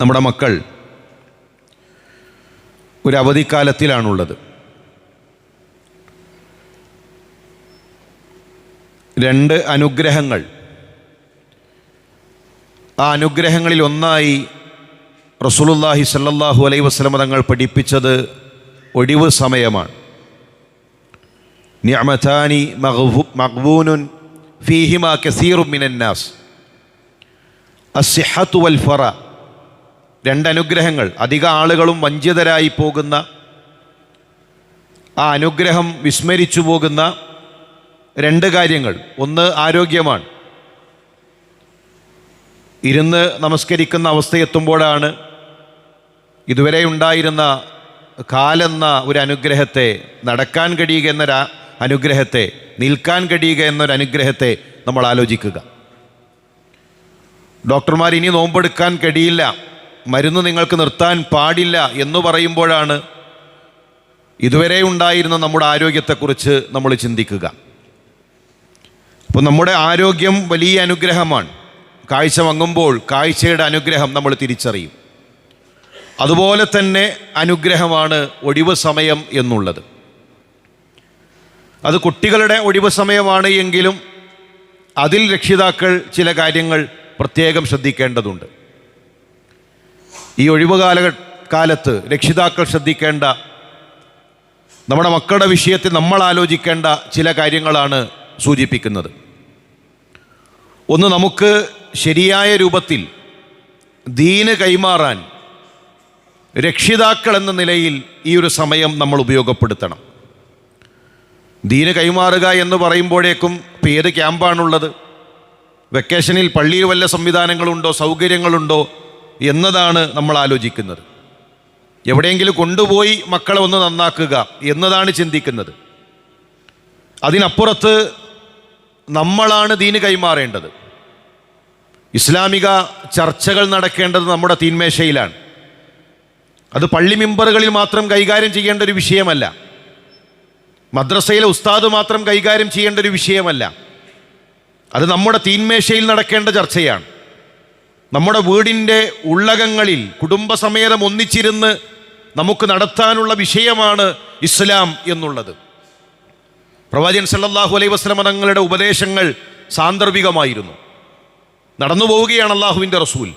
നമ്മുടെ മക്കൾ ഒരു അവധിക്കാലത്തിലാണുള്ളത്. രണ്ട് അനുഗ്രഹങ്ങൾ. ആ അനുഗ്രഹങ്ങളിൽ ഒന്നായി റസൂലുല്ലാഹി സല്ലല്ലാഹു അലൈ വസ്ലമ തങ്ങൾ പഠിപ്പിച്ചത് ഒഴിവ് സമയമാണ്. നിഅമതാനി മഗ്ബു മഗ്ബൂനുൻ ഫീഹിമ കസീറു മിനന്നാസ്. അസിഹത്തു വൽ ഫറ. രണ്ട് അനുഗ്രഹങ്ങൾ അധിക ആളുകളും വഞ്ചിതരായി പോകുന്ന ആ അനുഗ്രഹം വിസ്മരിച്ചു പോകുന്ന രണ്ട് കാര്യങ്ങൾ. ഒന്ന് ആരോഗ്യമാണ്. ഇരുന്ന് നമസ്കരിക്കുന്ന അവസ്ഥയെത്തുമ്പോഴാണ് ഇതുവരെ ഉണ്ടായിരുന്ന കാലെന്ന ഒരു അനുഗ്രഹത്തെ നടക്കാൻ കഴിയുക എന്നൊരു അനുഗ്രഹത്തെ നിൽക്കാൻ കഴിയുക എന്നൊരു അനുഗ്രഹത്തെ നമ്മൾ ആലോചിക്കുക. ഡോക്ടർമാർ ഇനി നോമ്പെടുക്കാൻ കഴിയില്ല. മരുന്ന് നിങ്ങൾക്ക് നിർത്താൻ പാടില്ല എന്ന് പറയുമ്പോഴാണ് ഇതുവരെ ഉണ്ടായിരുന്ന നമ്മുടെ ആരോഗ്യത്തെക്കുറിച്ച് നമ്മൾ ചിന്തിക്കുക. അപ്പോൾ നമ്മുടെ ആരോഗ്യം വലിയ അനുഗ്രഹമാണ്. കാഴ്ച വങ്ങുമ്പോൾ കാഴ്ചയുടെ അനുഗ്രഹം നമ്മൾ തിരിച്ചറിയും. അതുപോലെ തന്നെ അനുഗ്രഹമാണ് ഒഴിവ് സമയം എന്നുള്ളത്. അത് കുട്ടികളുടെ ഒഴിവ് സമയമാണ് എങ്കിലും അതിൽ രക്ഷിതാക്കൾ ചില കാര്യങ്ങൾ പ്രത്യേകം ശ്രദ്ധിക്കേണ്ടതുണ്ട്. ഈ ഒഴിവ് കാല കാലത്ത് രക്ഷിതാക്കൾ ശ്രദ്ധിക്കേണ്ട നമ്മുടെ മക്കളുടെ വിഷയത്തിൽ നമ്മൾ ആലോചിക്കേണ്ട ചില കാര്യങ്ങളാണ് സൂചിപ്പിക്കുന്നത്. ഒന്ന് നമുക്ക് ശരിയായ രൂപത്തിൽ ദീന് കൈമാറാൻ രക്ഷിതാക്കൾ എന്ന നിലയിൽ ഈ ഒരു സമയം നമ്മൾ ഉപയോഗപ്പെടുത്തണം. ദീന് കൈമാറുക എന്ന് പറയുമ്പോഴേക്കും ഇപ്പം ഏത് ക്യാമ്പാണുള്ളത്? വെക്കേഷനിൽ പള്ളിയിൽ വല്ല സംവിധാനങ്ങളുണ്ടോ? സൗകര്യങ്ങളുണ്ടോ? എന്നതാണ് നമ്മൾ ആലോചിക്കുന്നത്. എവിടെയെങ്കിലും കൊണ്ടുപോയി മക്കളെ ഒന്ന് നന്നാക്കുക എന്നതാണ് ചിന്തിക്കുന്നത്. അതിനപ്പുറത്ത് നമ്മളാണ് ദീന് കൈമാറേണ്ടത്. ഇസ്ലാമിക ചർച്ചകൾ നടക്കേണ്ടത് നമ്മുടെ തീന്മേശയിലാണ് അത് പള്ളി മെമ്പറുകളിൽ മാത്രം കൈകാര്യം ചെയ്യേണ്ട ഒരു വിഷയമല്ല. മദ്രസയിലെ ഉസ്താദ് മാത്രം കൈകാര്യം ചെയ്യേണ്ട ഒരു വിഷയമല്ല. അത് നമ്മുടെ തീന്മേശയിൽ നടക്കേണ്ട ചർച്ചയാണ്. നമ്മുടെ വീടിന്റെ ഉള്ളകങ്ങളിൽ കുടുംബസമേതം ഒന്നിച്ചിരുന്ന് നമുക്ക് നടത്താനുള്ള വിഷയമാണ് ഇസ്ലാം എന്നുള്ളത്. പ്രവാചകൻ സല്ലാഹു അലൈ വസ്ലമ തങ്ങളുടെ ഉപദേശങ്ങൾ സാന്ദർഭികമായിരുന്നു. നടന്നു പോവുകയാണ് അള്ളാഹുവിന്റെ റസൂൽ.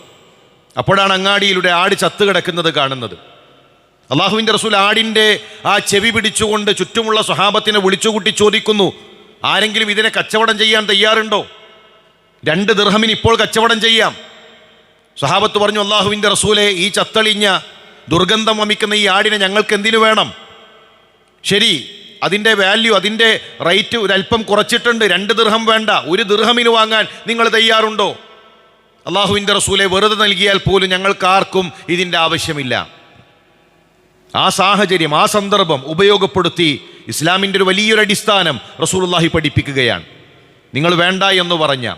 അപ്പോഴാണ് അങ്ങാടിയിലൂടെ ആട് ചത്തു കിടക്കുന്നത് കാണുന്നത്. അള്ളാഹുവിന്റെ റസൂൽ ആടിന്റെ ആ ചെവി പിടിച്ചുകൊണ്ട് ചുറ്റുമുള്ള സ്വഹാബത്തിനെ വിളിച്ചുകൂട്ടി ചോദിക്കുന്നു ആരെങ്കിലും ഇതിനെ കച്ചവടം ചെയ്യാൻ തയ്യാറുണ്ടോ? രണ്ട് ദൃഹമിന് ഇപ്പോൾ കച്ചവടം ചെയ്യാം. സ്വഹാബത്ത് പറഞ്ഞു അള്ളാഹുവിന്റെ റസൂലെ ഈ ചത്തളിഞ്ഞ ദുർഗന്ധം വമിക്കുന്ന ഈ ആടിനെ ഞങ്ങൾക്ക് എന്തിനു വേണം? ശരി അതിന്റെ വാല്യൂ അതിന്റെ റേറ്റ് ഒരല്പം കുറച്ചിട്ടുണ്ട്. രണ്ട് ദീർഹം വേണ്ട. ഒരു ദീർഹമിന് വാങ്ങാൻ നിങ്ങൾ തയ്യാറുണ്ടോ? അള്ളാഹുവിന്റെ റസൂലെ വെറുതെ നൽകിയാൽ പോലും ഞങ്ങൾക്ക് ആർക്കും ഇതിന്റെ ആവശ്യമില്ല. ആ സാഹചര്യം ആ സന്ദർഭം ഉപയോഗപ്പെടുത്തി ഇസ്ലാമിന്റെ ഒരു വലിയൊരു അടിസ്ഥാനം റസൂലുള്ളാഹി പഠിപ്പിക്കുകയാണ്. നിങ്ങൾ വേണ്ട എന്ന് പറഞ്ഞ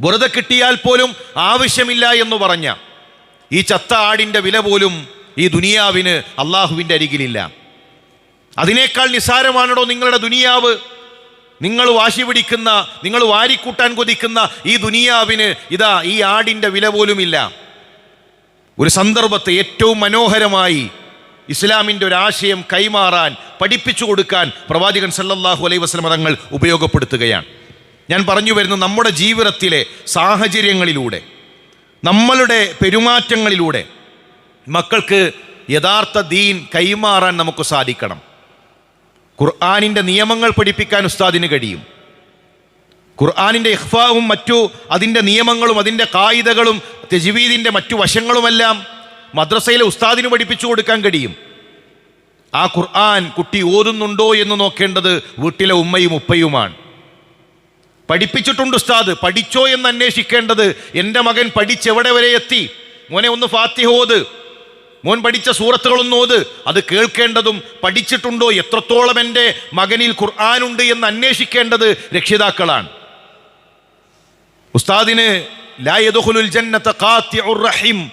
വെറുതെ കിട്ടിയാൽ പോലും ആവശ്യമില്ല എന്ന് പറഞ്ഞ ഈ ചത്ത ആടിന്റെ വില പോലും ഈ ദുനിയാവിന് അള്ളാഹുവിന്റെ അരികിലില്ല. അതിനേക്കാൾ നിസ്സാരമാണോ നിങ്ങളുടെ ദുനിയാവ്? നിങ്ങൾ വാശി പിടിക്കുന്ന നിങ്ങൾ വാരിക്കൂട്ടാൻ കൊതിക്കുന്ന ഈ ദുനിയാവിന് ഇതാ ഈ ആടിന്റെ വില പോലുമില്ല. ഒരു സന്ദർഭത്തെ ഏറ്റവും മനോഹരമായി ഇസ്ലാമിന്റെ ഒരു ആശയം കൈമാറാൻ പഠിപ്പിച്ചു കൊടുക്കാൻ പ്രവാചകൻ സല്ലല്ലാഹു അലൈഹി വസ്ലമ തങ്ങൾ ഉപയോഗപ്പെടുത്തുകയാണ്. ഞാൻ പറഞ്ഞു വരുന്ന നമ്മുടെ ജീവിതത്തിലെ സാഹചര്യങ്ങളിലൂടെ നമ്മളുടെ പെരുമാറ്റങ്ങളിലൂടെ മക്കൾക്ക് യഥാർത്ഥ ദീൻ കൈമാറാൻ നമുക്ക് സാധിക്കണം. ഖുർആാനിന്റെ നിയമങ്ങൾ പഠിപ്പിക്കാൻ ഉസ്താദിന് കഴിയും. ഖുർആാനിന്റെ ഇഹ്ഫാവും മറ്റു അതിന്റെ നിയമങ്ങളും അതിന്റെ കായികകളും തെജീവീദിന്റെ മറ്റു വശങ്ങളുമെല്ലാം മദ്രസയിലെ ഉസ്താദിന് പഠിപ്പിച്ചു കൊടുക്കാൻ കഴിയും. ആ ഖുർആൻ കുട്ടി ഓതുന്നുണ്ടോ എന്ന് നോക്കേണ്ടത് വീട്ടിലെ ഉമ്മയും ഉപ്പയുമാണ്. പഠിപ്പിച്ചിട്ടുണ്ട് ഉസ്താദ്. പഠിച്ചോ എന്ന് അന്വേഷിക്കേണ്ടത് എന്റെ മകൻ പഠിച്ചെവിടെ വരെ എത്തി? മോനെ ഒന്ന് ഫാത്തിഹ ഓത്. മോൻ പഠിച്ച സൂറത്തുകളൊന്നും ഓത്. അത് കേൾക്കേണ്ടതും പഠിച്ചിട്ടുണ്ടോ? എത്രത്തോളം എന്റെ മകനിൽ ഖുർആാനുണ്ട് എന്ന് അന്വേഷിക്കേണ്ടത് രക്ഷിതാക്കളാണ്. ഉസ്താദിന് ലായതുഹുലുൽ ജന്നത്ത് റഹിം.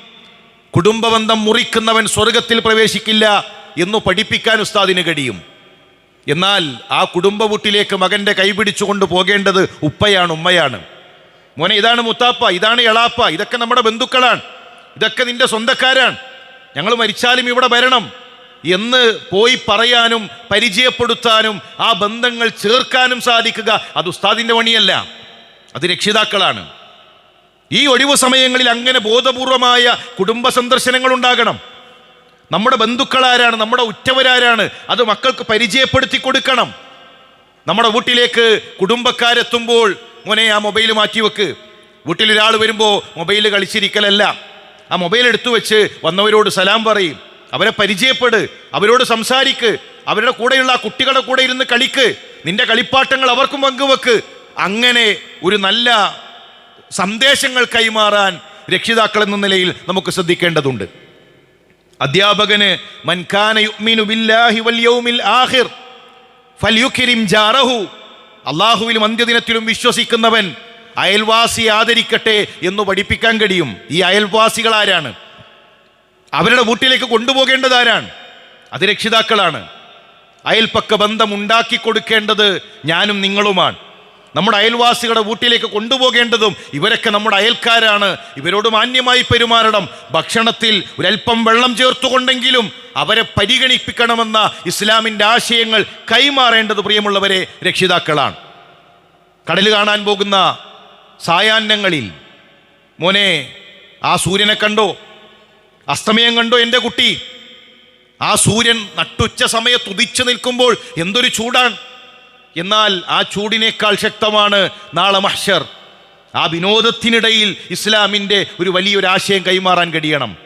കുടുംബബന്ധം മുറിക്കുന്നവൻ സ്വർഗത്തിൽ പ്രവേശിക്കില്ല എന്നു പഠിപ്പിക്കാൻ ഉസ്താദിന് കഴിയും. എന്നാൽ ആ കുടുംബ വീട്ടിലേക്ക് മകന്റെ കൈപിടിച്ചുകൊണ്ട് പോകേണ്ടത് ഉപ്പയാണ് ഉമ്മയാണ്. മോനെ ഇതാണ് മുത്താപ്പ ഇതാണ് എളാപ്പ ഇതൊക്കെ നമ്മുടെ ബന്ധുക്കളാണ്. ഇതൊക്കെ നിന്റെ സ്വന്തക്കാരാണ്. ഞങ്ങൾ മരിച്ചാലും ഇവിടെ വരണം. എന്ന് പോയി പറയാനും പരിചയപ്പെടുത്താനും ആ ബന്ധങ്ങൾ ചേർക്കാനും സാധിക്കുക അത് ഉസ്താദിന്റെ പണിയല്ല. അത് രക്ഷിതാക്കളാണ്. ഈ ഒഴിവു സമയങ്ങളിൽ അങ്ങനെ ബോധപൂർവമായ കുടുംബ സന്ദർശനങ്ങൾ ഉണ്ടാകണം. നമ്മുടെ ബന്ധുക്കളാരാണ് നമ്മുടെ ഉറ്റവരാരാണ് അത് മക്കൾക്ക് പരിചയപ്പെടുത്തി കൊടുക്കണം. നമ്മുടെ വീട്ടിലേക്ക് കുടുംബക്കാരെത്തുമ്പോൾ മോനെ ആ മൊബൈൽ മാറ്റി വെക്ക്. വീട്ടിൽ ഒരാൾ വരുമ്പോൾ മൊബൈൽ കളിച്ചിരിക്കലല്ല. ആ മൊബൈൽ എടുത്തു വെച്ച് വന്നവരോട് സലാം പറയും. അവരെ പരിചയപ്പെട് അവരോട് സംസാരിക്ക് അവരുടെ കൂടെയുള്ള ആ കുട്ടികളുടെ കൂടെ ഇരുന്ന് കളിക്ക്. നിന്റെ കളിപ്പാട്ടങ്ങൾ അവർക്കും പങ്കുവെക്ക്. അങ്ങനെ ഒരു നല്ല സന്ദേശങ്ങൾ കൈമാറാൻ രക്ഷിതാക്കൾ എന്ന നിലയിൽ നമുക്ക് ശ്രദ്ധിക്കേണ്ടതുണ്ട്. അധ്യാപകന് അള്ളാഹുവിലും അന്ത്യദിനത്തിലും വിശ്വസിക്കുന്നവൻ അയൽവാസി ആദരിക്കട്ടെ എന്ന് പഠിപ്പിക്കാൻ കഴിയും. ഈ അയൽവാസികൾ ആരാണ്? അവരുടെ വീട്ടിലേക്ക് കൊണ്ടുപോകേണ്ടത് ആരാണ്? അത് രക്ഷിതാക്കളാണ്. അയൽപ്പക്ക ബന്ധം ഉണ്ടാക്കി കൊടുക്കേണ്ടത് ഞാനും നിങ്ങളുമാണ്. നമ്മുടെ അയൽവാസികളുടെ വീട്ടിലേക്ക് കൊണ്ടുപോകേണ്ടതും ഇവരൊക്കെ നമ്മുടെ അയൽക്കാരാണ്. ഇവരോട് മാന്യമായി പെരുമാറണം. ഭക്ഷണത്തിൽ ഒരല്പം വെള്ളം ചേർത്തുകൊണ്ടെങ്കിലും അവരെ പരിഗണിപ്പിക്കണമെന്ന ഇസ്ലാമിന്റെ ആശയങ്ങൾ കൈമാറേണ്ടത് പ്രിയമുള്ളവരെ രക്ഷിതാക്കളാണ്. കടൽ കാണാൻ പോകുന്ന സായാഹ്നങ്ങളിൽ മോനെ ആ സൂര്യനെ കണ്ടോ? അസ്തമയം കണ്ടോ എന്റെ കുട്ടി? ആ സൂര്യൻ നട്ടുച്ച സമയത്ത് ഉദിച്ചു നിൽക്കുമ്പോൾ എന്തൊരു ചൂടാണ്. എന്നാൽ ആ ചൂടിനേക്കാൾ ശക്തമാണ് നാളെ മഹ്ഷർ. ആ വിനോദത്തിനിടയിൽ ഇസ്ലാമിന്റെ ഒരു വലിയൊരു ആശയം കൈമാറാൻ കഴിയണം.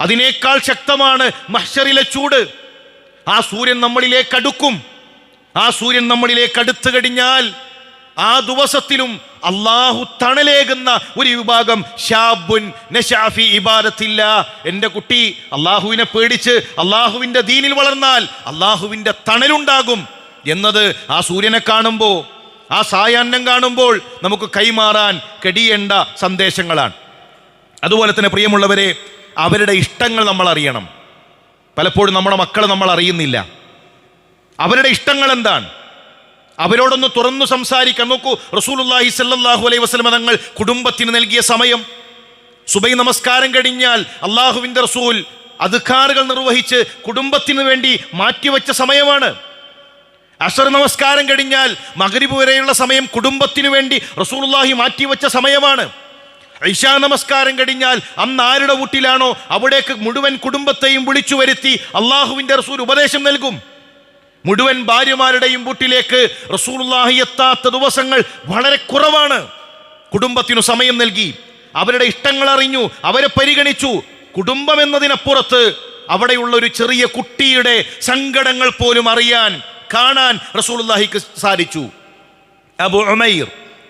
അതിനേക്കാൾ ശക്തമാണ് മഹ്ഷറിലെ ചൂട്. ആ സൂര്യൻ നമ്മളിലേക്ക് അടുക്കും. ആ സൂര്യൻ നമ്മളിലേക്ക് അടുത്തു കഴിഞ്ഞാൽ ആ ദിവസത്തിലും അള്ളാഹു തണലേകുന്ന ഒരു വിഭാഗം ഷാബുൻ നഷാഫി ഇബാദത്തില്ല. എന്റെ കുട്ടി അള്ളാഹുവിനെ പേടിച്ച് അള്ളാഹുവിന്റെ ദീനിൽ വളർന്നാൽ അള്ളാഹുവിന്റെ തണലുണ്ടാകും. എന്നത് ആ സൂര്യനെ കാണുമ്പോൾ ആ സായാഹ്നം കാണുമ്പോൾ നമുക്ക് കൈമാറാൻ കെടിയേണ്ട സന്ദേശങ്ങളാണ്. അതുപോലെ തന്നെ പ്രിയമുള്ളവരെ അവരുടെ ഇഷ്ടങ്ങൾ നമ്മൾ അറിയണം. പലപ്പോഴും നമ്മുടെ മക്കൾ നമ്മൾ അറിയുന്നില്ല. അവരുടെ ഇഷ്ടങ്ങൾ എന്താണ്? അവരോടൊന്ന് തുറന്നു സംസാരിക്കാൻ നോക്കൂ റസൂലുല്ലാഹി സല്ലാഹു അലൈഹി വസ്ലമ തങ്ങൾ കുടുംബത്തിന് നൽകിയ സമയം. സുബൈ നമസ്കാരം കഴിഞ്ഞാൽ അള്ളാഹുവിന്റെ റസൂൽ അധികാറുകൾ നിർവഹിച്ച് കുടുംബത്തിന് വേണ്ടി മാറ്റിവെച്ച സമയമാണ്. അസർ നമസ്കാരം കഴിഞ്ഞാൽ മകരിബ് വരെയുള്ള സമയം കുടുംബത്തിന് വേണ്ടി റസൂലുള്ളാഹി മാറ്റിവെച്ച സമയമാണ്. ഐഷാ നമസ്കാരം കഴിഞ്ഞാൽ അന്ന് ആരുടെ വീട്ടിലാണോ അവിടേക്ക് മുഴുവൻ കുടുംബത്തെയും വിളിച്ചു വരുത്തി അള്ളാഹുവിന്റെ റസൂൽ ഉപദേശം നൽകും. മുഴുവൻ ഭാര്യമാരുടെയും വീട്ടിലേക്ക് റസൂലുള്ളാഹി എത്താത്ത ദിവസങ്ങൾ വളരെ കുറവാണ്. കുടുംബത്തിനു സമയം നൽകി. അവരുടെ ഇഷ്ടങ്ങൾ അറിഞ്ഞു അവരെ പരിഗണിച്ചു. കുടുംബം എന്നതിനപ്പുറത്ത് അവിടെയുള്ള ഒരു ചെറിയ കുട്ടിയുടെ സങ്കടങ്ങൾ പോലും അറിയാൻ കാണാൻ റസൂലുള്ളാഹിക്ക് സാധിച്ചു. അബു ഉമൈർ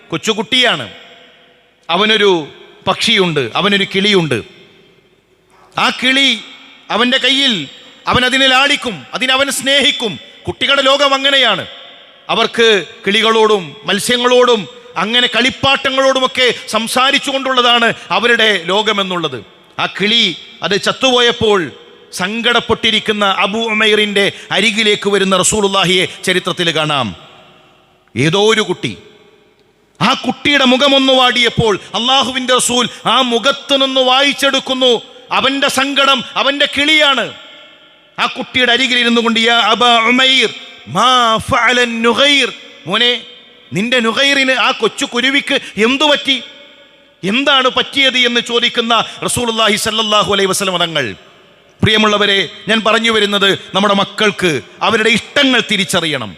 കൊച്ചുകുട്ടിയാണ്. അവനൊരു പക്ഷിയുണ്ട് അവനൊരു കിളിയുണ്ട്. ആ കിളി അവന്റെ കയ്യിൽ അവൻ അതിനെ ലാളിക്കും അതിനവൻ സ്നേഹിക്കും. കുട്ടികളുടെ ലോകം അങ്ങനെയാണ്. അവർക്ക് കിളികളോടും മത്സ്യങ്ങളോടും അങ്ങനെ കളിപ്പാട്ടങ്ങളോടുമൊക്കെ സംസാരിച്ചു കൊണ്ടുള്ളതാണ് അവരുടെ ലോകമെന്നുള്ളത്. ആ കിളി അത് ചത്തുപോയപ്പോൾ സങ്കടപ്പെട്ടിരിക്കുന്ന അബു ഉമൈറിന്റെ അരികിലേക്ക് വരുന്ന റസൂലുല്ലാഹിയെ ചരിത്രത്തിൽ കാണാം. ഏതോ ഒരു കുട്ടി. ആ കുട്ടിയുടെ മുഖമൊന്ന് വാടിയപ്പോൾ അള്ളാഹുവിന്റെ റസൂൽ ആ മുഖത്ത് നിന്ന് വായിച്ചെടുക്കുന്നു. അവന്റെ സങ്കടം അവന്റെ കിളിയാണ്. ആ കുട്ടിയുടെ അരികിൽ ഇരുന്നു കൊണ്ട് മോനെ നിന്റെ നുഗൈറിന് ആ കൊച്ചു കുരുവിക്ക് എന്തു പറ്റി? എന്താണ് പറ്റിയത് എന്ന് ചോദിക്കുന്ന റസൂലുള്ളാഹി സല്ലല്ലാഹു അലൈഹി വസല്ലം തങ്ങൾ പ്രിയമുള്ളവരെ ഞാൻ പറഞ്ഞു വരുന്നത് നമ്മുടെ മക്കൾക്ക് അവരുടെ ഇഷ്ടങ്ങൾ തിരിച്ചറിയണം.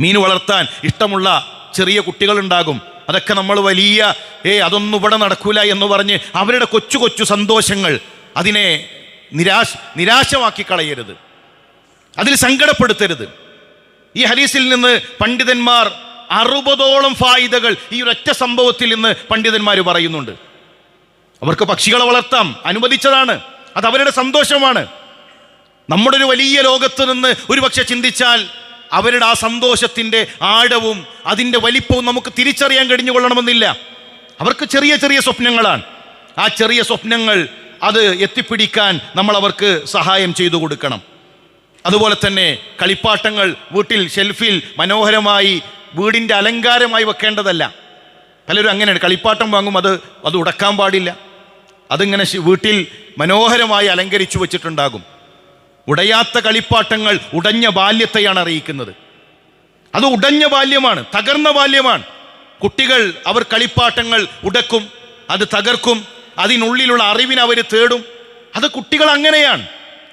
മീൻ വളർത്താൻ ഇഷ്ടമുള്ള ചെറിയ കുട്ടികളുണ്ടാകും. അതൊക്കെ നമ്മൾ വലിയ ഏ അതൊന്നും ഇവിടെ നടക്കൂല എന്ന് പറഞ്ഞ് അവരുടെ കൊച്ചു കൊച്ചു സന്തോഷങ്ങൾ അതിനെ നിരാശ നിരാശമാക്കി കളയരുത്. അതിൽ സങ്കടപ്പെടുത്തരുത്. ഈ ഹരീസിൽ നിന്ന് പണ്ഡിതന്മാർ അറുപതോളം ഫായിദകൾ ഈ ഒരൊറ്റ സംഭവത്തിൽ നിന്ന് പണ്ഡിതന്മാർ പറയുന്നുണ്ട്. അവർക്ക് പക്ഷികളെ വളർത്താം അനുവദിച്ചതാണ്. അത് അവരുടെ സന്തോഷമാണ്. നമ്മുടെ ഒരു വലിയ ലോകത്ത് നിന്ന് ഒരുപക്ഷെ ചിന്തിച്ചാൽ അവരുടെ ആ സന്തോഷത്തിന്റെ ആഴവും അതിന്റെ വലിപ്പവും നമുക്ക് തിരിച്ചറിയാൻ കഴിഞ്ഞുകൊള്ളണമെന്നില്ല. അവർക്ക് ചെറിയ ചെറിയ സ്വപ്നങ്ങളാണ്. ആ ചെറിയ സ്വപ്നങ്ങൾ അത് എത്തിപ്പിടിക്കാൻ നമ്മൾ അവർക്ക് സഹായം ചെയ്തു കൊടുക്കണം. അതുപോലെ തന്നെ കളിപ്പാട്ടങ്ങൾ വീട്ടിൽ ഷെൽഫിൽ മനോഹരമായി വീടിന്റെ അലങ്കാരമായി വെക്കേണ്ടതല്ല. പലരും അങ്ങനെയാണ്. കളിപ്പാട്ടം വാങ്ങും അത് അത് ഉടക്കാൻ പാടില്ല. അതിങ്ങനെ വീട്ടിൽ മനോഹരമായി അലങ്കരിച്ചു വച്ചിട്ടുണ്ടാകും. ഉടയാത്ത കളിപ്പാട്ടങ്ങൾ ഉടഞ്ഞ ബാല്യത്തെയാണ് അറിയിക്കുന്നത്. അത് ഉടഞ്ഞ ബാല്യമാണ് തകർന്ന ബാല്യമാണ്. കുട്ടികൾ അവർ കളിപ്പാട്ടങ്ങൾ ഉടക്കും അത് തകർക്കും അതിനുള്ളിലുള്ള അറിവിനെ അവർ തേടും. അത് കുട്ടികൾ അങ്ങനെയാണ്.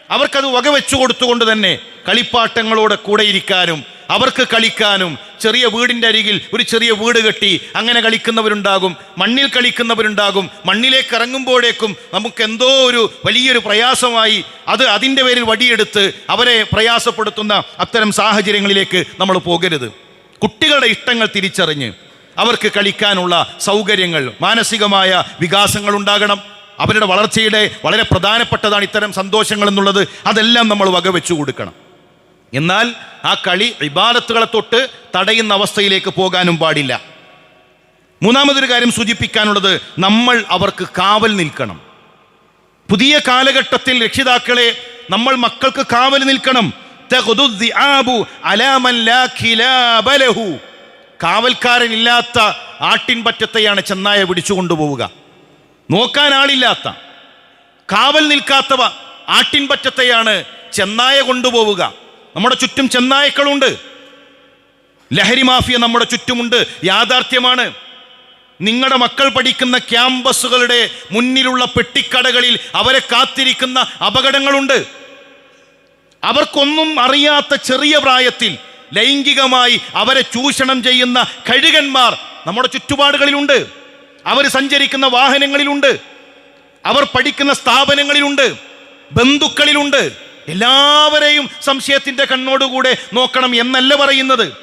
അവർക്കത് വകവെച്ചു കൊടുത്തുകൊണ്ട് തന്നെ കളിപ്പാട്ടങ്ങളോടെ കൂടെ ഇരിക്കാനും അവർക്ക് കളിക്കാനും ചെറിയ വീടിന്റെ അരികിൽ ഒരു ചെറിയ വീട് കെട്ടി അങ്ങനെ കളിക്കുന്നവരുണ്ടാകും. മണ്ണിൽ കളിക്കുന്നവരുണ്ടാകും. മണ്ണിലേക്ക് ഇറങ്ങുമ്പോഴേക്കും നമുക്ക് എന്തോ ഒരു വലിയൊരു പ്രയാസമായി അത് അതിന്റെ പേരിൽ വടിയെടുത്ത് അവരെ പ്രയാസപ്പെടുത്തുന്ന അത്തരം സാഹചര്യങ്ങളിലേക്ക് നമ്മൾ പോകരുത്. കുട്ടികളുടെ ഇഷ്ടങ്ങൾ തിരിച്ചറിഞ്ഞ് അവർക്ക് കളിക്കാനുള്ള സൗകര്യങ്ങൾ മാനസികമായ വികാസങ്ങൾ ഉണ്ടാകണം. അവരുടെ വളർച്ചയുടെ വളരെ പ്രധാനപ്പെട്ടതാണ് ഇത്തരം സന്തോഷങ്ങൾ എന്നുള്ളത്. അതെല്ലാം നമ്മൾ വകവെച്ചു കൊടുക്കണം. എന്നാൽ ആ കളി ഇബാദത്തുകളെ തൊട്ട് തടയുന്ന അവസ്ഥയിലേക്ക് പോകാനും പാടില്ല. മൂന്നാമതൊരു കാര്യം സൂചിപ്പിക്കാനുള്ളത് നമ്മൾ അവർക്ക് കാവൽ നിൽക്കണം. പുതിയ കാലഘട്ടത്തിൽ രക്ഷിതാക്കളെ നമ്മൾ മക്കൾക്ക് കാവൽ നിൽക്കണം. കാവൽക്കാരനില്ലാത്ത ആട്ടിൻപറ്റത്തെയാണ് ചെന്നായ പിടിച്ചു കൊണ്ടുപോവുക. നോക്കാൻ ആളില്ലാത്ത കാവൽ നിൽക്കാത്തവ ആട്ടിൻപറ്റത്തെയാണ് ചെന്നായ കൊണ്ടുപോവുക. നമ്മുടെ ചുറ്റും ചെന്നായക്കളുണ്ട്. ലഹരി മാഫിയ നമ്മുടെ ചുറ്റുമുണ്ട്. യാഥാർത്ഥ്യമാണ്. നിങ്ങളുടെ മക്കൾ പഠിക്കുന്ന ക്യാമ്പസുകളുടെ മുന്നിലുള്ള പെട്ടിക്കടകളിൽ അവരെ കാത്തിരിക്കുന്ന അപകടങ്ങളുണ്ട്. അവർക്കൊന്നും അറിയാത്ത ചെറിയ പ്രായത്തിൽ ലൈംഗികമായി അവരെ ചൂഷണം ചെയ്യുന്ന കഴുകന്മാർ നമ്മുടെ ചുറ്റുപാടുകളിലുണ്ട്. അവർ സഞ്ചരിക്കുന്ന വാഹനങ്ങളിലുണ്ട്. അവർ പഠിക്കുന്ന സ്ഥാപനങ്ങളിലുണ്ട്. ബന്ധുക്കളിലുണ്ട്. എല്ലാവരെയും സംശയത്തിന്റെ കണ്ണോടുകൂടെ നോക്കണം എന്നല്ല പറയുന്നത്.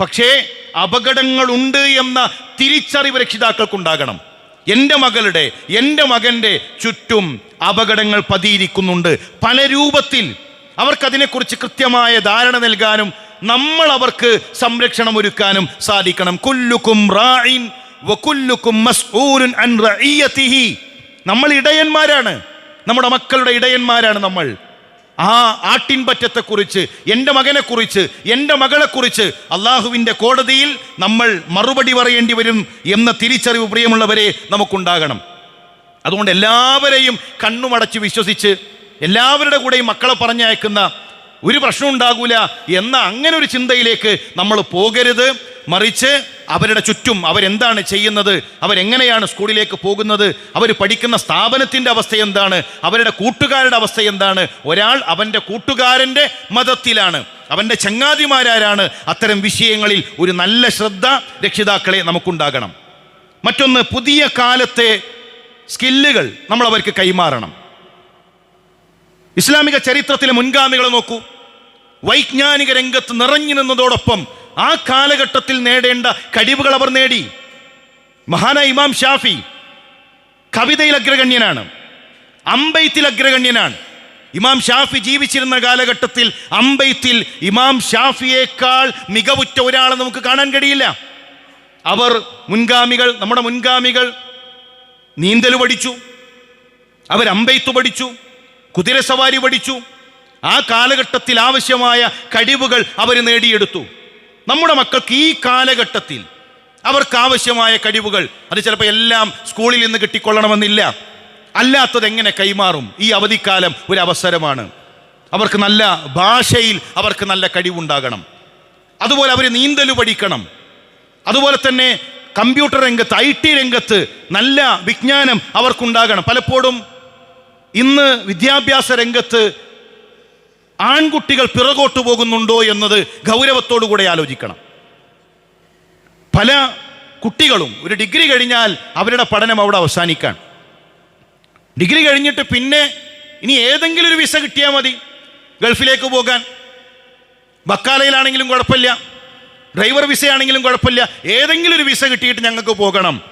പക്ഷേ അപകടങ്ങളുണ്ട് എന്ന തിരിച്ചറിവ് രക്ഷിതാക്കൾക്കുണ്ടാകണം. എന്റെ മകളുടെ എന്റെ മകന്റെ ചുറ്റും അപകടങ്ങൾ പതിയിരിക്കുന്നുണ്ട്. പല രൂപത്തിൽ അവർക്കതിനെക്കുറിച്ച് കൃത്യമായ ധാരണ നൽകാനും നമ്മൾ അവർക്ക് സംരക്ഷണം ഒരുക്കാനും സാധിക്കണം. കുല്ലുക്കും റായിൻ വകുല്ലുക്കും മസ്ഊലുൻ അൻ റഈയതിഹി നമ്മൾ ഇടയന്മാരാണ്. നമ്മുടെ മക്കളുടെ ഇടയന്മാരാണ് നമ്മൾ. ആ ആട്ടിൻപറ്റത്തെക്കുറിച്ച് എന്റെ മകനെക്കുറിച്ച് എന്റെ മകളെക്കുറിച്ച് അള്ളാഹുവിന്റെ കോടതിയിൽ നമ്മൾ മറുപടി പറയേണ്ടി വരും എന്ന തിരിച്ചറിവ് പ്രിയമുള്ളവരെ നമുക്കുണ്ടാകണം. അതുകൊണ്ട് എല്ലാവരെയും കണ്ണുമടച്ച് വിശ്വസിച്ച് എല്ലാവരുടെ കൂടെയും മക്കളെ പറഞ്ഞയക്കുന്ന ഒരു പ്രശ്നം ഉണ്ടാകൂല എന്ന അങ്ങനെ ഒരു ചിന്തയിലേക്ക് നമ്മൾ പോകരുത്. മറിച്ച് അവരുടെ ചുറ്റും അവരെന്താണ് ചെയ്യുന്നത്? അവരെങ്ങനെയാണ് സ്കൂളിലേക്ക് പോകുന്നത്? അവർ പഠിക്കുന്ന സ്ഥാപനത്തിന്റെ അവസ്ഥ എന്താണ്? അവരുടെ കൂട്ടുകാരുടെ അവസ്ഥ എന്താണ്? ഒരാൾ അവന്റെ കൂട്ടുകാരന്റെ മതത്തിലാണ്. അവന്റെ ചങ്ങാതിമാരാരാണ്? അത്തരം വിഷയങ്ങളിൽ ഒരു നല്ല ശ്രദ്ധ രക്ഷിതാക്കളെ നമുക്കുണ്ടാകണം. മറ്റൊന്ന് പുതിയ കാലത്തെ സ്കില്ലുകൾ നമ്മൾ അവർക്ക് കൈമാറണം. ഇസ്ലാമിക ചരിത്രത്തിലെ മുൻഗാമികളെ നോക്കൂ. വൈജ്ഞാനിക രംഗത്ത് നിറഞ്ഞു നിന്നതോടൊപ്പം ആ കാലഘട്ടത്തിൽ നേടേണ്ട കഴിവുകൾ അവർ നേടി. മഹാന ഇമാം ഷാഫി കവിതയിൽ അഗ്രഗണ്യനാണ് അമ്പെയ്ത്തിൽ അഗ്രഗണ്യനാണ്. ഇമാം ഷാഫി ജീവിച്ചിരുന്ന കാലഘട്ടത്തിൽ അമ്പെയ്ത്തിൽ ഇമാം ഷാഫിയേക്കാൾ മികവുറ്റ ഒരാളെ നമുക്ക് കാണാൻ കഴിയില്ല. അവർ മുൻഗാമികൾ നമ്മുടെ മുൻഗാമികൾ നീന്തൽ പഠിച്ചു അവർ അമ്പെയ്ത്ത് പഠിച്ചു കുതിരസവാരി പഠിച്ചു ആ കാലഘട്ടത്തിൽ ആവശ്യമായ കഴിവുകൾ അവർ നേടിയെടുത്തു. നമ്മുടെ മക്കൾക്ക് ഈ കാലഘട്ടത്തിൽ അവർക്ക് ആവശ്യമായ കഴിവുകൾ അത് ചിലപ്പോൾ എല്ലാം സ്കൂളിൽ നിന്ന് കിട്ടിക്കൊള്ളണമെന്നില്ല. അല്ലാത്തത് എങ്ങനെ കൈമാറും? ഈ അവധിക്കാലം ഒരു അവസരമാണ്. അവർക്ക് നല്ല ഭാഷയിൽ അവർക്ക് നല്ല കഴിവുണ്ടാകണം. അതുപോലെ അവർ നീന്തൽ പഠിക്കണം. അതുപോലെ തന്നെ കമ്പ്യൂട്ടർ രംഗത്ത് ഐ ടി രംഗത്ത് നല്ല വിജ്ഞാനം അവർക്കുണ്ടാകണം. പലപ്പോഴും ഇന്ന് വിദ്യാഭ്യാസ രംഗത്ത് ആൺകുട്ടികൾ പിറകോട്ട് പോകുന്നുണ്ടോ എന്നത് ഗൗരവത്തോടു കൂടെ ആലോചിക്കണം. പല കുട്ടികളും ഒരു ഡിഗ്രി കഴിഞ്ഞാൽ അവരുടെ പഠനം അവിടെ അവസാനിക്കാൻ. ഡിഗ്രി കഴിഞ്ഞിട്ട് പിന്നെ ഇനി ഏതെങ്കിലും ഒരു വിസ കിട്ടിയാൽ മതി. ഗൾഫിലേക്ക് പോകാൻ. ബക്കാലയിലാണെങ്കിലും കുഴപ്പമില്ല. ഡ്രൈവർ വിസയാണെങ്കിലും കുഴപ്പമില്ല. ഏതെങ്കിലും ഒരു വിസ കിട്ടിയിട്ട് ഞങ്ങൾക്ക് പോകണം.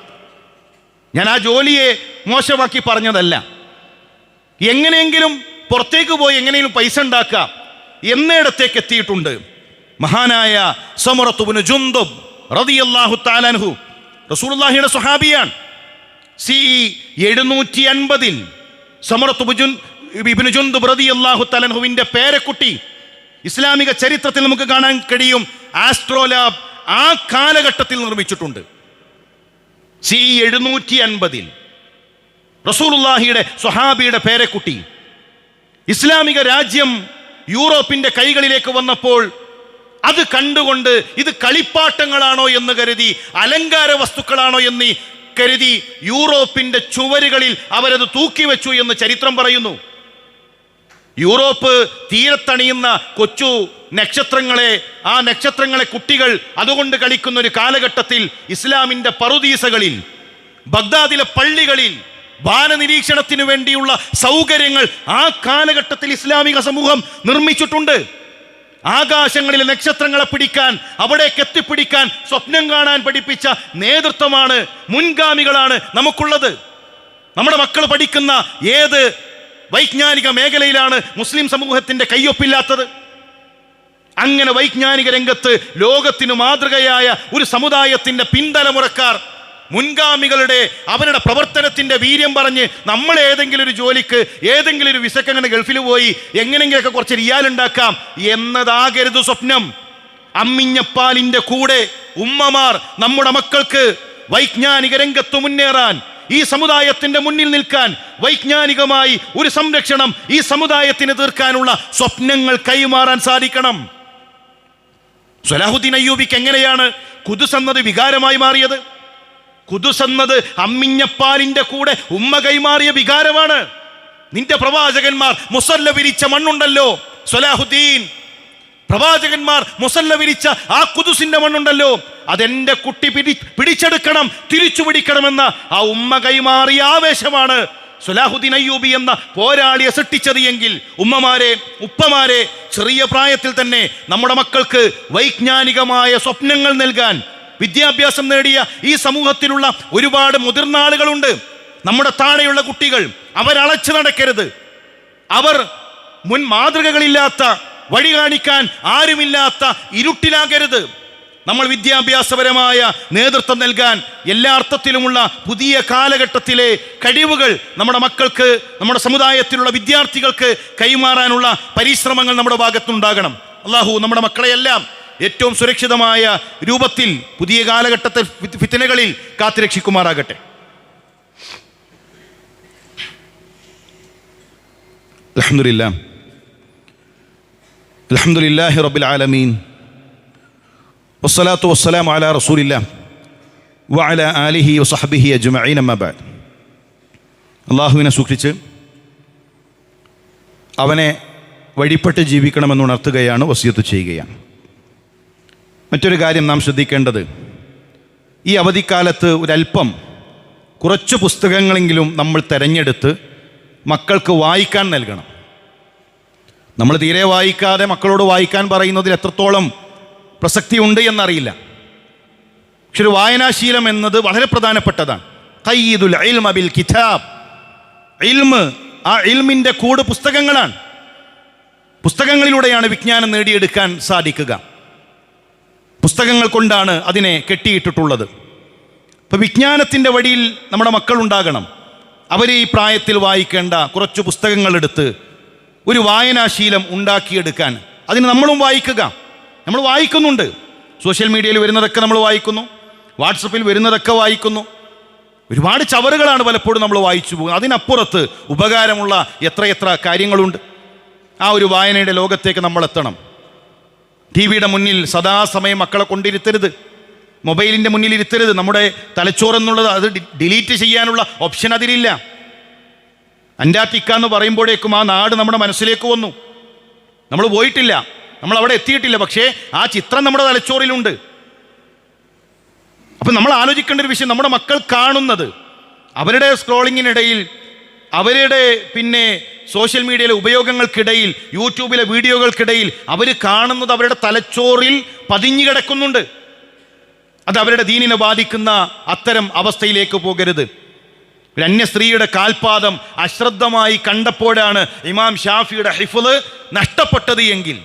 ഞാൻ ആ ജോലിയെ മോശമാക്കി പറഞ്ഞതല്ല. എങ്ങനെയെങ്കിലും പുറത്തേക്ക് പോയി എങ്ങനെയും പൈസ ഉണ്ടാക്കാം എന്നിടത്തേക്ക് എത്തിയിട്ടുണ്ട്. മഹാനായ സമറത്തുബിന് ജുന്തും റളിയല്ലാഹു താലാൻഹു റസൂലുള്ളാഹിയുടെ സ്വഹാബിയാണ്. സി എഴുന്നൂറ്റി അൻപതിൽ സമറത്തുബുജുൻ ഇബിന് ജുന്ദുബ് റളിയല്ലാഹു താലാൻഹുവിന്റെ പേരക്കുട്ടി ഇസ്ലാമിക ചരിത്രത്തിൽ നമുക്ക് കാണാൻ കഴിയും. ആസ്ട്രോലാബ് ആ കാലഘട്ടത്തിൽ നിർമ്മിച്ചിട്ടുണ്ട്. സി എഴുന്നൂറ്റി അൻപതിൽ റസൂലുള്ളാഹിയുടെ സ്വഹാബിയുടെ പേരക്കുട്ടി ഇസ്ലാമിക രാജ്യം യൂറോപ്പിന്റെ കൈകളിലേക്ക് വന്നപ്പോൾ അത് കണ്ടുകൊണ്ട് ഇത് കളിപ്പാട്ടങ്ങളാണോ എന്ന് കരുതി അലങ്കാര വസ്തുക്കളാണോ എന്ന് കരുതി യൂറോപ്പിന്റെ ചുവരുകളിൽ അവരത് തൂക്കിവെച്ചു എന്ന് ചരിത്രം പറയുന്നു. യൂറോപ്പ് തീരത്തണിയുന്ന കൊച്ചു നക്ഷത്രങ്ങളെ ആ നക്ഷത്രങ്ങളെ കുട്ടികൾ അതുകൊണ്ട് കളിക്കുന്ന ഒരു കാലഘട്ടത്തിൽ ഇസ്ലാമിന്റെ പറുദീസകളിൽ ബഗ്ദാദിലെ പള്ളികളിൽ ബാലനിരീക്ഷണത്തിന് വേണ്ടിയുള്ള സൗകര്യങ്ങൾ ആ കാലഘട്ടത്തിൽ ഇസ്ലാമിക സമൂഹം നിർമ്മിച്ചിട്ടുണ്ട്. ആകാശങ്ങളിലെ നക്ഷത്രങ്ങളെ പിടിക്കാൻ അവിടേക്ക് എത്തിപ്പിടിക്കാൻ സ്വപ്നം കാണാൻ പഠിപ്പിച്ച നേതൃത്വമാണ് മുൻഗാമികളാണ് നമുക്കുള്ളത്. നമ്മുടെ മക്കൾ പഠിക്കുന്ന ഏത് വൈജ്ഞാനിക മേഖലയിലാണ് മുസ്ലിം സമൂഹത്തിന്റെ കയ്യൊപ്പില്ലാത്തത്? അങ്ങനെ വൈജ്ഞാനിക രംഗത്ത് ലോകത്തിന് മാതൃകയായ ഒരു സമുദായത്തിന്റെ പിന്തലമുറക്കാർ മുൻഗാമികളുടെ അവരുടെ പ്രവർത്തനത്തിന്റെ വീര്യം പറഞ്ഞ് നമ്മൾ ഏതെങ്കിലും ഒരു ജോലിക്ക് ഏതെങ്കിലും ഒരു വിസക്കങ്ങനെ ഗൾഫിൽ പോയി എങ്ങനെങ്കിലൊക്കെ കുറച്ച് റിയാൽ ഉണ്ടാക്കാം എന്നതാകരുത് സ്വപ്നം. അമ്മിഞ്ഞപ്പാലിന്റെ കൂടെ ഉമ്മമാർ നമ്മുടെ മക്കൾക്ക് വൈജ്ഞാനിക രംഗത്ത് മുന്നേറാൻ ഈ സമുദായത്തിന്റെ മുന്നിൽ നിൽക്കാൻ വൈജ്ഞാനികമായി ഒരു സംരക്ഷണം ഈ സമുദായത്തിന് തീർക്കാനുള്ള സ്വപ്നങ്ങൾ കൈമാറാൻ സാധിക്കണം. സലാഹുദ്ദീൻ അയ്യൂബിക്ക് എങ്ങനെയാണ് കുതുസ് എന്നത് വികാരമായി മാറിയത്? കുതുസ് എന്നത് അമ്മിഞ്ഞപ്പാലിന്റെ കൂടെ ഉമ്മ കൈമാറിയ വികാരമാണ്. നിന്റെ പ്രവാചകന്മാർ മുസല്ല വിരിച്ച മണ്ണുണ്ടല്ലോ സൊലാഹുദ്ദീൻ പ്രവാചകന്മാർ മുസല്ല വിരിച്ച ആ കുതുസിന്റെ മണ്ണുണ്ടല്ലോ അതെന്റെ കുട്ടി പിടി പിടിച്ചെടുക്കണം തിരിച്ചു പിടിക്കണമെന്ന ആ ഉമ്മ കൈമാറിയ ആവേശമാണ്. സുലാഹുദ്ദീൻ അയ്യൂബി എന്ന പോരാളിയെ സൃഷ്ടിച്ചത് എങ്കിൽ ഉമ്മമാരെ ഉപ്പമാരെ ചെറിയ പ്രായത്തിൽ തന്നെ നമ്മുടെ മക്കൾക്ക് വൈജ്ഞാനികമായ സ്വപ്നങ്ങൾ നൽകാൻ വിദ്യാഭ്യാസം നേടിയ ഈ സമൂഹത്തിലുള്ള ഒരുപാട് മുതിർന്ന ആളുകളുണ്ട്. നമ്മുടെ താഴെയുള്ള കുട്ടികൾ അവരളച്ചു നടക്കരുത്. അവർ മുൻ മാതൃകകളില്ലാത്ത വഴി കാണിക്കാൻ ആരുമില്ലാത്ത ഇരുട്ടിലാകരുത്. നമ്മൾ വിദ്യാഭ്യാസപരമായ നേതൃത്വം നൽകാൻ എല്ലാ അർത്ഥത്തിലുമുള്ള പുതിയ കാലഘട്ടത്തിലെ കഴിവുകൾ നമ്മുടെ മക്കൾക്ക് നമ്മുടെ സമുദായത്തിലുള്ള വിദ്യാർത്ഥികൾക്ക് കൈമാറാനുള്ള പരിശ്രമങ്ങൾ നമ്മുടെ ഭാഗത്തുണ്ടാകണം അള്ളാഹു നമ്മുടെ മക്കളെയെല്ലാം ഏറ്റവും സുരക്ഷിതമായ രൂപത്തിൽ പുതിയ കാലഘട്ടത്തെ ഫിത്തനകളിൽ കാത്തുരക്ഷിക്കുമാറാകട്ടെ. അലഹമുല്ല അലഹമുല്ലാഹി റബ്ബിൽ ആലമീൻ. വസ്സലാത്തു വസ്സലാം അല റസൂലില്ല. വഅല ആലിഹി വസഹബിഹി അജ്മഈൻ അമ്മ ബഅദ്. അള്ളാഹുവിനെ സൂക്ഷിച്ച് അവനെ വഴിപ്പെട്ട് ജീവിക്കണമെന്ന് ഉണർത്തുകയാണ് വസിയത്ത് ചെയ്യുകയാണ്. മറ്റൊരു കാര്യം നാം ശ്രദ്ധിക്കേണ്ടത്. ഈ അവധിക്കാലത്ത് ഒരല്പം കുറച്ച് പുസ്തകങ്ങളെങ്കിലും നമ്മൾ തിരഞ്ഞെടുത്ത് മക്കൾക്ക് വായിക്കാൻ നൽകണം. നമ്മൾ തീരെ വായിക്കാതെ മക്കളോട് വായിക്കാൻ പറയുന്നതിൽ എത്രത്തോളം പ്രസക്തി ഉണ്ട് എന്നറിയില്ല. പക്ഷെ ഒരു വായനാശീലം എന്നത് വളരെ പ്രധാനപ്പെട്ടതാണ്. ഖയ്യിദുൽ ഇൽമ ബിൽ കിതാബ്. ഇൽമ് ആ ഇൽമിന്റെ കൂട് പുസ്തകങ്ങളാണ്. പുസ്തകങ്ങളിലൂടെയാണ് വിജ്ഞാനം നേടിയെടുക്കാൻ സാധിക്കുക. പുസ്തകങ്ങൾ കൊണ്ടാണ് അതിനെ കെട്ടിയിട്ടിട്ടുള്ളത്. അപ്പോൾ വിജ്ഞാനത്തിന്റെ വഴിയിൽ നമ്മുടെ മക്കളുണ്ടാകണം അവർ ഈ പ്രായത്തിൽ വായിക്കേണ്ട കുറച്ച് പുസ്തകങ്ങളെടുത്ത് ഒരു വായനാശീലം ഉണ്ടാക്കിയെടുക്കാൻ. അതിന് നമ്മളും വായിക്കുക. നമ്മൾ വായിക്കുന്നുണ്ട്. സോഷ്യൽ മീഡിയയിൽ വരുന്നതൊക്കെ നമ്മൾ വായിക്കുന്നു. വാട്സപ്പിൽ വരുന്നതൊക്കെ വായിക്കുന്നു. ഒരുപാട് ചവറുകളാണ് പലപ്പോഴും നമ്മൾ വായിച്ചു പോകുന്നത്. അതിനപ്പുറത്ത് ഉപകാരമുള്ള എത്രയെത്ര കാര്യങ്ങളുണ്ട്. ആ ഒരു വായനയുടെ ലോകത്തേക്ക് നമ്മൾ എത്തണം. ടി വിയുടെ മുന്നിൽ സദാസമയം മക്കളെ കൊണ്ടിരുത്തരുത്. മൊബൈലിന്റെ മുന്നിൽ ഇരുത്തരുത്. നമ്മുടെ തലച്ചോറെന്നുള്ളത് അത് ഡിലീറ്റ് ചെയ്യാനുള്ള ഓപ്ഷൻ അതിലില്ല. അന്റാർട്ടിക്ക എന്ന് പറയുമ്പോഴേക്കും ആ നാട് നമ്മുടെ മനസ്സിലേക്ക് വന്നു. നമ്മൾ പോയിട്ടില്ല. നമ്മൾ അവിടെ എത്തിയിട്ടില്ല. പക്ഷേ ആ ചിത്രം നമ്മുടെ തലച്ചോറിലുണ്ട്. അപ്പം നമ്മൾ ആലോചിക്കേണ്ട ഒരു വിഷയം നമ്മുടെ മക്കൾ കാണുന്നത്. അവരുടെ സ്ക്രോളിങ്ങിനിടയിൽ അവരുടെ പിന്നെ സോഷ്യൽ മീഡിയയിലെ ഉപയോഗങ്ങൾക്കിടയിൽ യൂട്യൂബിലെ വീഡിയോകൾക്കിടയിൽ അവർ കാണുന്നത് അവരുടെ തലച്ചോറിൽ പതിഞ്ഞു കിടക്കുന്നുണ്ട്. അത് അവരുടെ ദീനിനെ ബാധിക്കുന്ന അത്തരം അവസ്ഥയിലേക്ക് പോകരുത്. ഒരു അന്യ സ്ത്രീയുടെ കാൽപാദം അശ്രദ്ധമായി കണ്ടപ്പോഴാണ് ഇമാം ഷാഫിയുടെ ഹിഫുൾ നഷ്ടപ്പെട്ടത് എങ്കിൽ.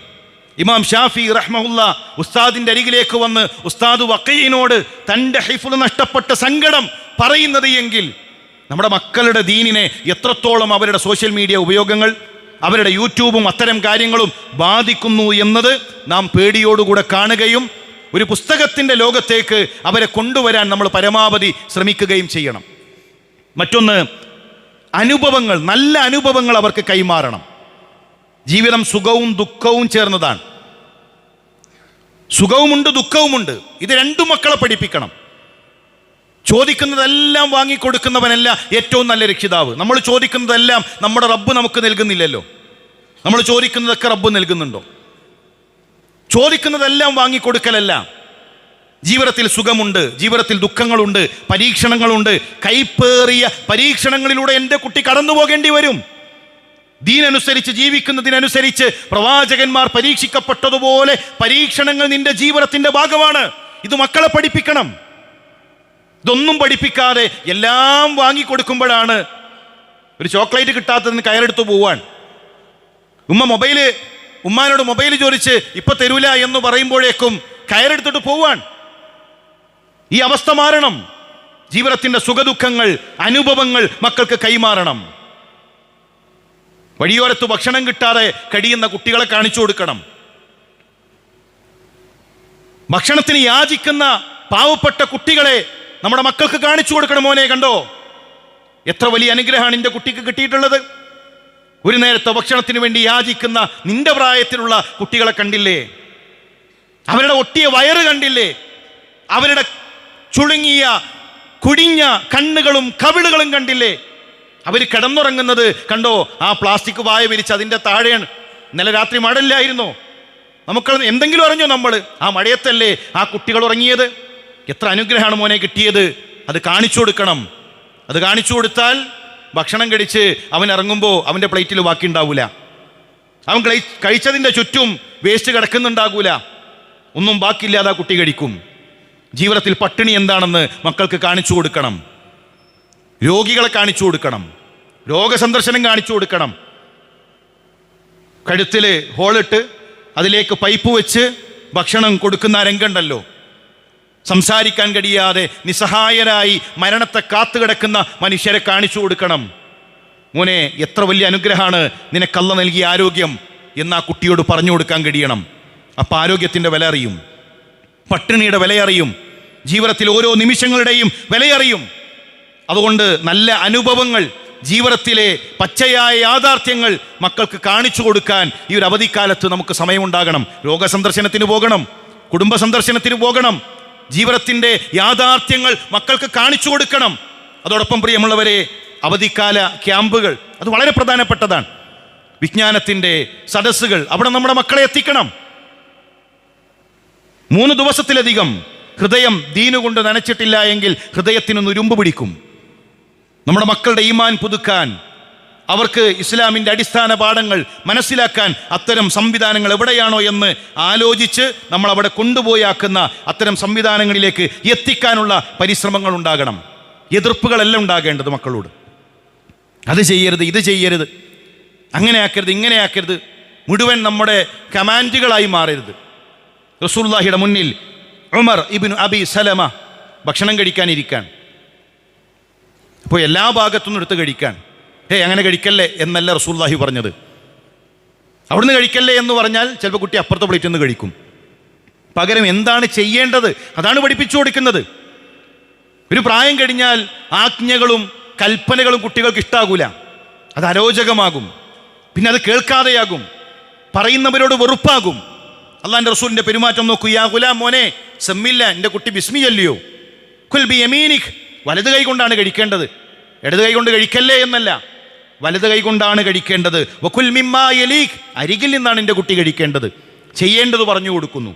ഇമാം ഷാഫി റഹ്മുല്ല ഉസ്താദിന്റെ അരികിലേക്ക് വന്ന് ഉസ്താദ് വക്കീനോട് തന്റെ ഹിഫുൾ നഷ്ടപ്പെട്ട സങ്കടം പറയുന്നത് എങ്കിൽ നമ്മുടെ മക്കളുടെ ദീനിനെ എത്രത്തോളം അവരുടെ സോഷ്യൽ മീഡിയ ഉപയോഗങ്ങൾ അവരുടെ യൂട്യൂബും അത്തരം കാര്യങ്ങളും ബാധിക്കുന്നു എന്നത് നാം പേടിയോടുകൂടെ കാണുകയും ഒരു പുസ്തകത്തിന്റെ ലോകത്തേക്ക് അവരെ കൊണ്ടുവരാൻ നമ്മൾ പരമാവധി ശ്രമിക്കുകയും ചെയ്യണം. മറ്റൊന്ന് അനുഭവങ്ങൾ നല്ല അനുഭവങ്ങൾ അവർക്ക് കൈമാറണം. ജീവിതം സുഖവും ദുഃഖവും ചേർന്നതാണ്. സുഖവുമുണ്ട് ദുഃഖവുമുണ്ട്. ഇത് രണ്ടു മക്കളെ പഠിപ്പിക്കണം. ചോദിക്കുന്നതെല്ലാം വാങ്ങിക്കൊടുക്കുന്നവനല്ല ഏറ്റവും നല്ല രക്ഷിതാവ്. നമ്മൾ ചോദിക്കുന്നതെല്ലാം നമ്മുടെ റബ്ബ് നമുക്ക് നൽകുന്നില്ലല്ലോ. നമ്മൾ ചോദിക്കുന്നതൊക്കെ റബ്ബ് നൽകുന്നുണ്ടോ? ചോദിക്കുന്നതെല്ലാം വാങ്ങിക്കൊടുക്കലല്ല. ജീവിതത്തിൽ സുഖമുണ്ട് ജീവിതത്തിൽ ദുഃഖങ്ങളുണ്ട് പരീക്ഷണങ്ങളുണ്ട്. കൈപ്പേറിയ പരീക്ഷണങ്ങളിലൂടെ എന്റെ കുട്ടി കടന്നു പോകേണ്ടി വരും. ദീനനുസരിച്ച് ജീവിക്കുന്നതിനനുസരിച്ച് പ്രവാചകന്മാർ പരീക്ഷിക്കപ്പെട്ടതുപോലെ പരീക്ഷണങ്ങൾ നിന്റെ ജീവിതത്തിന്റെ ഭാഗമാണ്. ഇത് മക്കളെ പഠിപ്പിക്കണം. ഇതൊന്നും പഠിപ്പിക്കാതെ എല്ലാം വാങ്ങിക്കൊടുക്കുമ്പോഴാണ് ഒരു ചോക്ലേറ്റ് കിട്ടാത്തതിന് കയറെടുത്ത് പോവാൻ. ഉമ്മ മൊബൈൽ ഉമ്മാനോട് മൊബൈൽ ചോദിച്ച് ഇപ്പൊ തരൂല എന്ന് പറയുമ്പോഴേക്കും കയറെടുത്തിട്ട് പോവാൻ. ഈ അവസ്ഥ മാറണം. ജീവിതത്തിന്റെ സുഖദുഃഖങ്ങൾ അനുഭവങ്ങൾ മക്കൾക്ക് കൈമാറണം. വഴിയോരത്ത് ഭക്ഷണം കിട്ടാതെ കഴിയുന്ന കുട്ടികളെ കാണിച്ചു കൊടുക്കണം. ഭക്ഷണത്തിന് യാചിക്കുന്ന പാവപ്പെട്ട കുട്ടികളെ നമ്മുടെ മക്കൾക്ക് കാണിച്ചു കൊടുക്കണം മോനെ കണ്ടോ? എത്ര വലിയ അനുഗ്രഹമാണ് എന്റെ കുട്ടിക്ക് കിട്ടിയിട്ടുള്ളത്. ഒരു നേരത്തെ ഭക്ഷണത്തിന് വേണ്ടി യാചിക്കുന്ന നിന്റെ പ്രായത്തിലുള്ള കുട്ടികളെ കണ്ടില്ലേ? അവരുടെ ഒട്ടിയ വയറ് കണ്ടില്ലേ? അവരുടെ ചുളുങ്ങിയ കുടിഞ്ഞ കണ്ണുകളും കവിളുകളും കണ്ടില്ലേ? അവർ കിടന്നുറങ്ങുന്നത് കണ്ടോ? ആ പ്ലാസ്റ്റിക് വായ വിരിച്ച് അതിന്റെ താഴെയാണ്. ഇന്നലെ രാത്രി മഴയില്ലായിരുന്നോ. നമുക്ക് എന്തെങ്കിലും അറിഞ്ഞോ നമ്മൾ? ആ മഴയത്തല്ലേ ആ കുട്ടികൾ ഉറങ്ങിയത്? എത്ര അനുഗ്രഹമാണ് മോനെ കിട്ടിയത്? അത് കാണിച്ചു കൊടുക്കണം. അത് കാണിച്ചു കൊടുത്താൽ ഭക്ഷണം കഴിച്ച് അവൻ ഇറങ്ങുമ്പോൾ അവന്റെ പ്ലേറ്റിൽ ബാക്കി ഉണ്ടാവില്ല അവൻ കഴി കഴിച്ചതിന്റെ ചുറ്റും വേസ്റ്റ് കിടക്കുന്നുണ്ടാകൂല. ഒന്നും ബാക്കിയില്ലാതെ കുട്ടി കഴിക്കും. ജീവിതത്തിൽ പട്ടിണി എന്താണെന്ന് മക്കൾക്ക് കാണിച്ചു കൊടുക്കണം. രോഗികളെ കാണിച്ചു കൊടുക്കണം. രോഗസന്ദർശനം കാണിച്ചു കൊടുക്കണം. കഴുത്തിൽ ഹോളിട്ട് അതിലേക്ക് പൈപ്പ് വെച്ച് ഭക്ഷണം കൊടുക്കുന്ന രംഗമുണ്ടല്ലോ സംസാരിക്കാൻ കഴിയാതെ നിസ്സഹായരായി മരണത്തെ കാത്തുകിടക്കുന്ന മനുഷ്യരെ കാണിച്ചു കൊടുക്കണം. മോനെ എത്ര വലിയ അനുഗ്രഹമാണ് നിനക്കല്ല നൽകിയ ആരോഗ്യം എന്ന് ആ കുട്ടിയോട് പറഞ്ഞു കൊടുക്കാൻ കഴിയണം. അപ്പം ആരോഗ്യത്തിന്റെ വില അറിയും പട്ടിണിയുടെ വിലയറിയും. ജീവിതത്തിൽ ഓരോ നിമിഷങ്ങളുടെയും വിലയറിയും. അതുകൊണ്ട് നല്ല അനുഭവങ്ങൾ ജീവിതത്തിലെ പച്ചയായ യാഥാർത്ഥ്യങ്ങൾ മക്കൾക്ക് കാണിച്ചു കൊടുക്കാൻ ഈ ഒരു അവധിക്കാലത്ത് നമുക്ക് സമയമുണ്ടാകണം. രോഗസന്ദർശനത്തിന് പോകണം. കുടുംബ സന്ദർശനത്തിന് പോകണം. ജീവിതത്തിന്റെ യാഥാർത്ഥ്യങ്ങൾ മക്കൾക്ക് കാണിച്ചു കൊടുക്കണം. അതോടൊപ്പം പ്രിയമുള്ളവരെ അവധിക്കാല ക്യാമ്പുകൾ അത് വളരെ പ്രധാനപ്പെട്ടതാണ്. വിജ്ഞാനത്തിന്റെ സദസ്സുകൾ അവിടെ നമ്മുടെ മക്കളെ എത്തിക്കണം. മൂന്ന് ദിവസത്തിലധികം ഹൃദയം ദീനുകൊണ്ട് നനച്ചിട്ടില്ല എങ്കിൽ ഹൃദയത്തിന് നുരുമ്പ് പിടിക്കും. നമ്മുടെ മക്കളുടെ ഈമാൻ പുതുക്കാൻ അവർക്ക് ഇസ്ലാമിന്റെ അടിസ്ഥാന പാഠങ്ങൾ മനസ്സിലാക്കാൻ അത്തരം സംവിധാനങ്ങൾ എവിടെയാണോ എന്ന് ആലോചിച്ച് നമ്മൾ അവിടെ കൊണ്ടുപോയാക്കുന്ന അത്തരം സംവിധാനങ്ങളിലേക്ക് എത്തിക്കാനുള്ള പരിശ്രമങ്ങൾ ഉണ്ടാകണം. എതിർപ്പുകളെല്ലാം ഉണ്ടാകേണ്ടത് മക്കളോട്. അത് ചെയ്യരുത് ഇത് ചെയ്യരുത്. അങ്ങനെ ആക്കരുത് ഇങ്ങനെ ആക്കരുത്. മുഴുവൻ നമ്മുടെ കമാൻഡുകളായി മാറരുത്. റസൂല്ലാഹിയുടെ മുന്നിൽ ഉമർ ഇബിൻ അബി സലമ ഭക്ഷണം കഴിക്കാനിരിക്കാൻ അപ്പോൾ എല്ലാ ഭാഗത്തുനിന്നും എടുത്ത് കഴിക്കാൻ. ഹേ അങ്ങനെ കഴിക്കല്ലേ എന്നല്ല റസൂല്ലാഹി പറഞ്ഞത്. അവിടുന്ന് കഴിക്കല്ലേ എന്ന് പറഞ്ഞാൽ ചിലപ്പോൾ കുട്ടി അപ്പുറത്തെ പ്ലേറ്റിൽ നിന്ന് കഴിക്കും. പകരം എന്താണ് ചെയ്യേണ്ടത്? അതാണ് പഠിപ്പിച്ചു കൊടുക്കുന്നത്. ഒരു പ്രായം കഴിഞ്ഞാൽ ആജ്ഞകളും കൽപ്പനകളും കുട്ടികൾക്ക് ഇഷ്ടാകൂല. അത് അരോചകമാകും. പിന്നെ അത് കേൾക്കാതെയാകും. പറയുന്നവരോട് വെറുപ്പാകും. അള്ളാന്റെ റസൂലിന്റെ പെരുമാറ്റം നോക്കൂ. യാ ഗുലാം മോനെ സെമ്മില്ല. എന്റെ കുട്ടി ബിസ്മി അല്ലയോ കുൽ ബി എമീനിഖ് വലത് കൈ കൊണ്ടാണ് കഴിക്കേണ്ടത്. ഇടത് കൈ കൊണ്ട് കഴിക്കല്ലേ എന്നല്ല. വലത് കൈ കൊണ്ടാണ് കഴിക്കേണ്ടത്. വക്കുൽ മിമ്മാ അരികിൽ നിന്നാണ് എന്റെ കുട്ടി കഴിക്കേണ്ടത്. ചെയ്യേണ്ടത് പറഞ്ഞു കൊടുക്കുന്നു.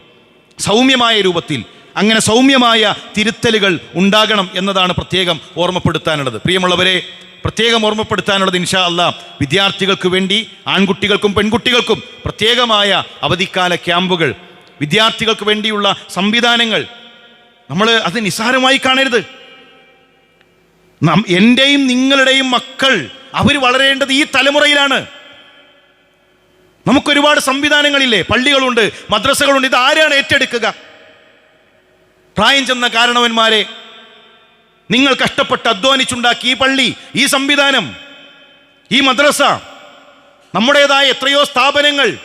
സൗമ്യമായ രൂപത്തിൽ അങ്ങനെ സൗമ്യമായ തിരുത്തലുകൾ ഉണ്ടാകണം എന്നതാണ് പ്രത്യേകം ഓർമ്മപ്പെടുത്താനുള്ളത്. പ്രിയമുള്ളവരെ പ്രത്യേകം ഓർമ്മപ്പെടുത്താനുള്ളത് ഇൻഷാ അല്ല വിദ്യാർത്ഥികൾക്ക് വേണ്ടി ആൺകുട്ടികൾക്കും പെൺകുട്ടികൾക്കും പ്രത്യേകമായ അവധിക്കാല ക്യാമ്പുകൾ വിദ്യാർത്ഥികൾക്ക് വേണ്ടിയുള്ള സംവിധാനങ്ങൾ. നമ്മൾ അത് നിസ്സാരമായി കാണരുത്. നാം എന്റെയും നിങ്ങളുടെയും മക്കൾ അവർ വളരേണ്ടത് ഈ തലമുറയിലാണ്. നമുക്കൊരുപാട് സംവിധാനങ്ങളില്ലേ പള്ളികളുണ്ട് മദ്രസകളുണ്ട് ഇത് ആരാണ് ഏറ്റെടുക്കുക? പ്രായം ചെന്ന കാരണവന്മാരെ നിങ്ങൾ കഷ്ടപ്പെട്ട് അധ്വാനിച്ചുണ്ടാക്കി ഈ പള്ളി ഈ സംവിധാനം ഈ മദ്രസ നമ്മുടേതായ എത്രയോ സ്ഥാപനങ്ങൾ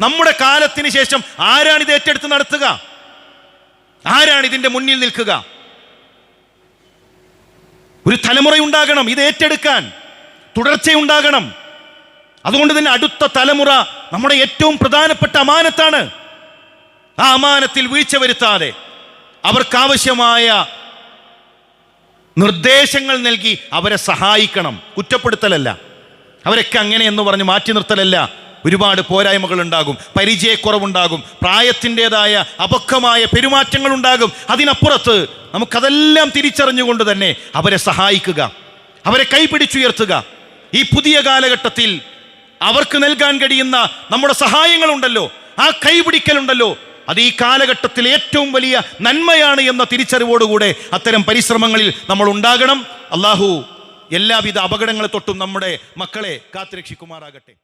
നമ്മുടെ കാലത്തിന് ശേഷം ആരാണ് ഇത് ഏറ്റെടുത്ത് നടത്തുക? ആരാണ് ഇതിന്റെ മുന്നിൽ നിൽക്കുക? ഒരു തലമുറയുണ്ടാകണം ഇത് ഏറ്റെടുക്കാൻ. തുടർച്ചയുണ്ടാകണം. അതുകൊണ്ട് തന്നെ അടുത്ത തലമുറ നമ്മുടെ ഏറ്റവും പ്രധാനപ്പെട്ട അമാനത്താണ്. ആ അമാനത്തിൽ വീഴ്ച വരുത്താതെ അവർക്കാവശ്യമായ നിർദ്ദേശങ്ങൾ നൽകി അവരെ സഹായിക്കണം. കുറ്റപ്പെടുത്തലല്ല. അവരൊക്കെ അങ്ങനെ എന്ന് പറഞ്ഞ് മാറ്റി നിർത്തലല്ല. ഒരുപാട് പോരായ്മകൾ ഉണ്ടാകും പരിചയക്കുറവുണ്ടാകും. പ്രായത്തിന്റെതായ അപക്വമായ പെരുമാറ്റങ്ങൾ ഉണ്ടാകും അതിനപ്പുറത്ത് നമുക്കതെല്ലാം തിരിച്ചറിഞ്ഞുകൊണ്ട് തന്നെ അവരെ സഹായിക്കുക. അവരെ കൈപിടിച്ചുയർത്തുക. ഈ പുതിയ കാലഘട്ടത്തിൽ അവർക്ക് നൽകാൻ കഴിയുന്ന നമ്മുടെ സഹായങ്ങളുണ്ടല്ലോ ആ കൈപിടിക്കലുണ്ടല്ലോ അത് ഈ കാലഘട്ടത്തിൽ ഏറ്റവും വലിയ നന്മയാണ് എന്ന തിരിച്ചറിവോടുകൂടെ അത്തരം പരിശ്രമങ്ങളിൽ നമ്മൾ ഉണ്ടാകണം. അള്ളാഹു എല്ലാവിധ അപകടങ്ങളെ തൊട്ടും നമ്മുടെ മക്കളെ കാത്തുരക്ഷിക്കുമാറാകട്ടെ.